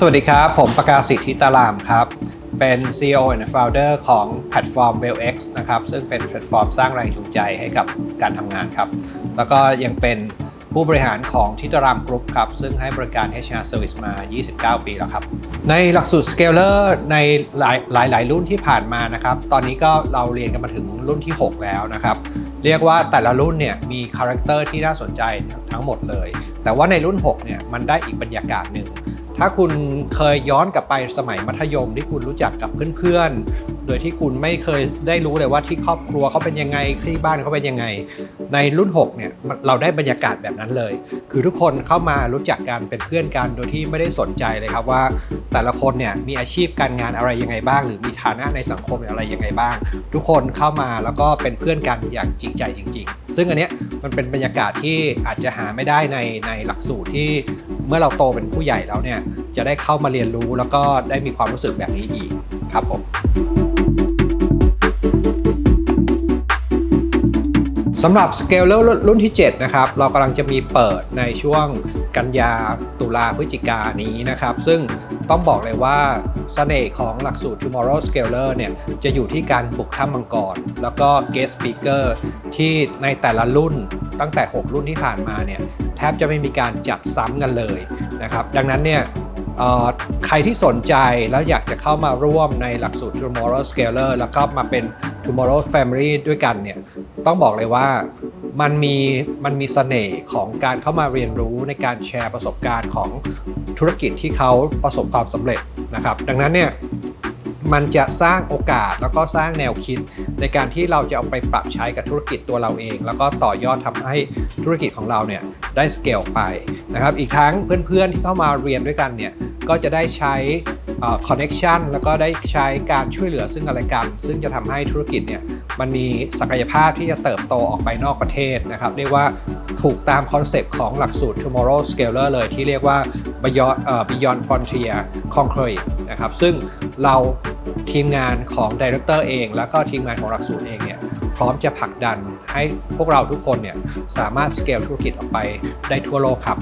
สวัสดีครับ ผมประกาศสิทธิตารามครับ เป็น CEO and Founder ของแพลตฟอร์ม WellX นะครับ ซึ่งเป็นแพลตฟอร์มสร้างแรงจูงใจให้กับการทำงานครับ แล้วก็ยังเป็นผู้บริหารของทิตารามกรุ๊ปครับ ซึ่งให้บริการ HR Service มา 29 ปีแล้วครับ ในหลักสูตร Scaler ในหลายหลายหลายรุ่นที่ผ่านมานะครับ ตอนนี้ก็เราเรียนกันมาถึงรุ่นที่ 6 แล้วนะครับ เรียกว่าแต่ละรุ่นเนี่ยมีคาแรคเตอร์ที่น่าสนใจทั้งหมดเลย แต่ว่าในรุ่น 6 เนี่ยมันได้อีกบรรยากาศหนึ่ง ถ้าคุณเคยย้อนกลับไปสมัยมัธยมที่คุณรู้จักกับเพื่อนๆ โดยที่คุณไม่เคยได้รู้เลยว่าที่ครอบครัวเขาเป็นยังไงที่บ้านเขาเป็นยังไง ในรุ่น6เนี่ยเราได้บรรยากาศแบบนั้นเลย คือทุกคนเข้ามารู้จักกันเป็นเพื่อนกันโดยที่ไม่ได้สนใจเลยครับว่า แต่ละคนเนี่ยมีอาชีพการงานอะไรยังไงบ้าง หรือมีฐานะในสังคมอะไรยังไงบ้าง ทุกคนเข้ามาแล้วก็เป็นเพื่อนกันอย่างจริงใจจริง ๆ ซึ่งอันเนี้ยมันเป็นบรรยากาศที่อาจจะหาไม่ได้ในในหลักสูตรที่ เมื่อเราโตเป็นผู้ใหญ่แล้วเนี่ยจะได้เข้ามาเรียนรู้แล้วก็ได้มีความรู้สึกแบบนี้อีกครับผมสำหรับ Scaler รุ่นที่ 7 นะครับ เรากำลังจะมีเปิดในช่วงกันยาตุลาพฤศจิกายนนี้นะครับ ซึ่งต้องบอกเลยว่าเสน่ห์ของหลักสูตร Tomorrow Scaler เนี่ยจะอยู่ที่การบุกถ้ำมังกร แล้วก็ Guest Speaker ที่ในแต่ละรุ่นตั้งแต่ 6 รุ่นที่ผ่านมาเนี่ย แทบจะไม่มีการจัดซ้ำกันเลยนะครับดังนั้นเนี่ยใครที่สนใจแล้วอยากจะเข้ามาร่วมในหลักสูตร Tomorrow Scaler แล้วก็มาเป็น Tomorrow Family ด้วยกันเนี่ยต้องบอกเลยว่ามันมีมันมีเสน่ห์ของการเข้ามาเรียนรู้ในการแชร์ประสบการณ์ของธุรกิจที่เขาประสบความสำเร็จนะครับ ดังนั้นเนี่ยมันจะสร้างโอกาสแล้วก็สร้างแนวคิด ในการที่เราจะเอาไปปรับใช้กับธุรกิจตัวเราเอง แล้วก็ต่อยอดทำให้ธุรกิจของเราเนี่ยได้สเกลไปนะครับอีกทั้งเพื่อนๆที่เข้ามาเรียนด้วยกันเนี่ยก็จะได้ใช้คอนเน็ชันแล้วก็ได้ใช้การช่วยเหลือซึ่งกันและกัน ซึ่งจะทำให้ธุรกิจเนี่ยมันมีศักยภาพที่จะเติบโตออกไปนอกประเทศนะครับเรียกว่าถูกตามคอนเซปต์ของหลักสูตร Tomorrow Scaler เลยที่เรียกว่า Beyond Beyond Frontier Concrete นะครับซึ่งเรา ทีมงานของดีเรคเตอร์เอง แล้วก็ทีมงานของหลักสูตรเองเนี่ยพร้อมจะผลักดันให้พวกเราทุกคนเนี่ยสามารถสเกลธุรกิจออกไปได้ทั่วโลกครับ